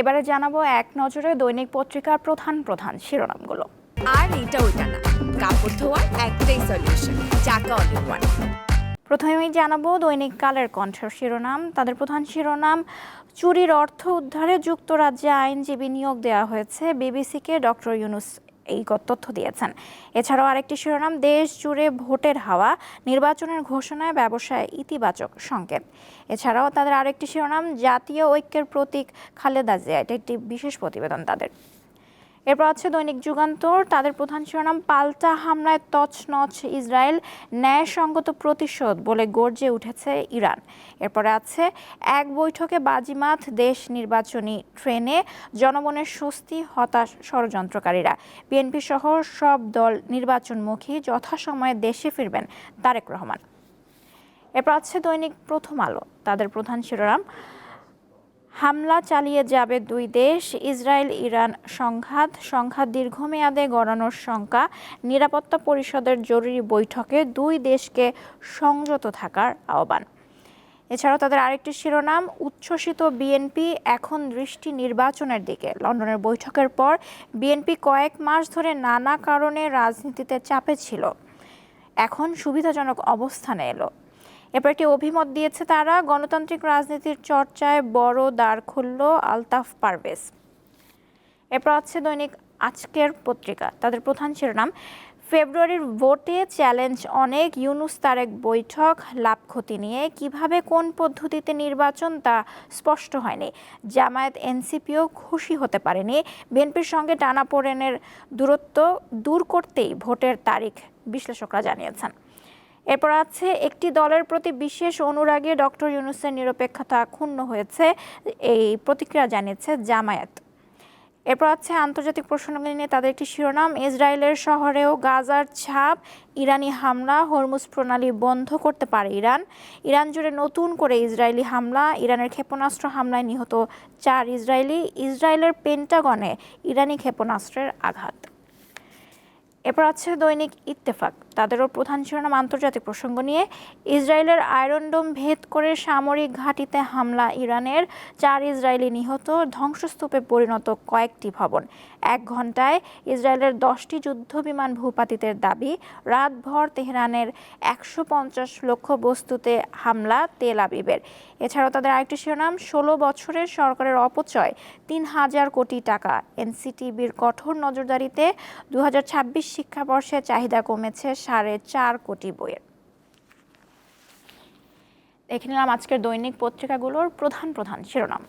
এবারে জানাব এক নজরে দৈনিক পত্রিকার প্রধান প্রধান শিরোনামগুলো। আর এটা ওইটা না কাপড় ধোয়ার একটাই সলিউশন চাকা অল ওয়ান প্রথমেই জানাব দৈনিক কালের কণ্ঠ শিরোনাম। তাদের প্রধান শিরোনাম চুরির অর্থ উদ্ধারে যুক্তরাজ্যে আইনজীবী নিয়োগ দেওয়া হয়েছে। বিবিসিকে ডক্টর ইউনুস এই তথ্য দিয়েছেন। এছাড়াও আরেকটি শিরোনাম, দেশ জুড়ে ভোটের হাওয়া, নির্বাচনের ঘোষণায় ব্যবসায় ইতিবাচক সংকেত। এছাড়াও তাদের আরেকটি শিরোনাম, জাতীয় ঐক্যের প্রতীক খালেদা জিয়া, এটা একটি বিশেষ প্রতিবেদন তাদের। এরপর আছে দৈনিক যুগান্তর। তাদের প্রধান শিরোনাম, পাল্টা হামলায় তছনছ ইসরায়েল, ন্যায়সঙ্গত প্রতিশোধ বলে গর্জে উঠেছে ইরান। এরপরে আছে, এক বৈঠকে বাজিমাত দেশ নির্বাচনী ট্রেনে জনগণের স্বস্তি, হতাশ ষড়যন্ত্রকারীরা। বিএনপি সহ সব দল নির্বাচনমুখী যথাসময়ে দেশে ফিরবেন তারেক রহমান। এরপর আছে দৈনিক প্রথম আলো। তাদের প্রধান শিরোনাম হামলা চালিয়ে যাবে দুই দেশ, ইসরায়েল, ইরান সংঘাত সংঘাত দীর্ঘমেয়াদে গড়ানোর শঙ্কা, নিরাপত্তা পরিষদের জরুরি বৈঠকে দুই দেশকে সংযত থাকার আহ্বান। এছাড়াও তাদের আরেকটি শিরোনাম, উচ্ছ্বসিত বিএনপি এখন দৃষ্টি নির্বাচনের দিকে। লন্ডনের বৈঠকের পর বিএনপি কয়েক মাস ধরে নানা কারণে রাজনীতিতে চাপে ছিল। এখন সুবিধাজনক অবস্থানে এলো। এরপর একটি অভিমত দিয়েছে তারা, গণতান্ত্রিক রাজনীতির চর্চায় বড় দ্বার খুলল আলতাফ পারভেজ। এরপর আছে দৈনিক আজকের পত্রিকা, তাদের প্রধান শিরোনাম, ফেব্রুয়ারির ভোটে চ্যালেঞ্জ অনেক, ইউনুস তারেক বৈঠক, লাভ ক্ষতি নিয়ে, কীভাবে কোন পদ্ধতিতে নির্বাচন তা স্পষ্ট হয়নি, জামায়াত এনসিপিও খুশি হতে পারেনি, বিএনপির সঙ্গে টানা টানাপোড়েনের দূরত্ব দূর করতেই ভোটের তারিখ বিশ্লেষকরা জানিয়েছেন। এরপর আছে, একটি দলের প্রতি বিশেষ অনুরাগে ডক্টর ইউনুসের নিরপেক্ষতা ক্ষুণ্ণ হয়েছে, এই প্রতিক্রিয়া জানিয়েছে জামায়াত। এরপর আছে, আন্তর্জাতিক প্রসঙ্গ নিয়ে তাদের একটি শিরোনাম, ইসরায়েলের শহরেও গাজার ছাপ, ইরানি হামলা, হরমুজ প্রণালী বন্ধ করতে পারে ইরান। ইরান জুড়ে নতুন করে ইসরায়েলি হামলা, ইরানের ক্ষেপণাস্ত্র হামলায় নিহত চার ইসরায়েলি, ইসরায়েলের পেন্টাগনে ইরানি ক্ষেপণাস্ত্রের আঘাত। এরপর আছে দৈনিক ইত্তেফাক। তাদেরও প্রধান শিরোনাম আন্তর্জাতিক প্রসঙ্গ নিয়ে ইসরায়েলের আয়রনডোম ভেদ করে সামরিক ঘাঁটিতে হামলা ইরানের। চার ইসরায়েলি নিহত, ধ্বংসস্তূপে পরিণত কয়েকটি ভবন। এক ঘন্টায় ইসরায়েলের দশটি যুদ্ধবিমান ভূপাতিতের দাবি, রাতভর তেহরানের একশো পঞ্চাশ লক্ষ বস্তুতে হামলা তেল আবিবের। এছাড়াও তাদের আরেকটি শিরোনাম, ষোলো বছরের সরকারের অপচয়, তিন হাজার কোটি টাকা। এনসিটিবির কঠোর নজরদারিতে দু হাজার ছাব্বিশ শিক্ষাবর্ষে চাহিদা কমেছে সাড়ে চার কোটি বইয়ের। দেখে নিলাম আজকের দৈনিক পত্রিকাগুলোর প্রধান প্রধান শিরোনাম।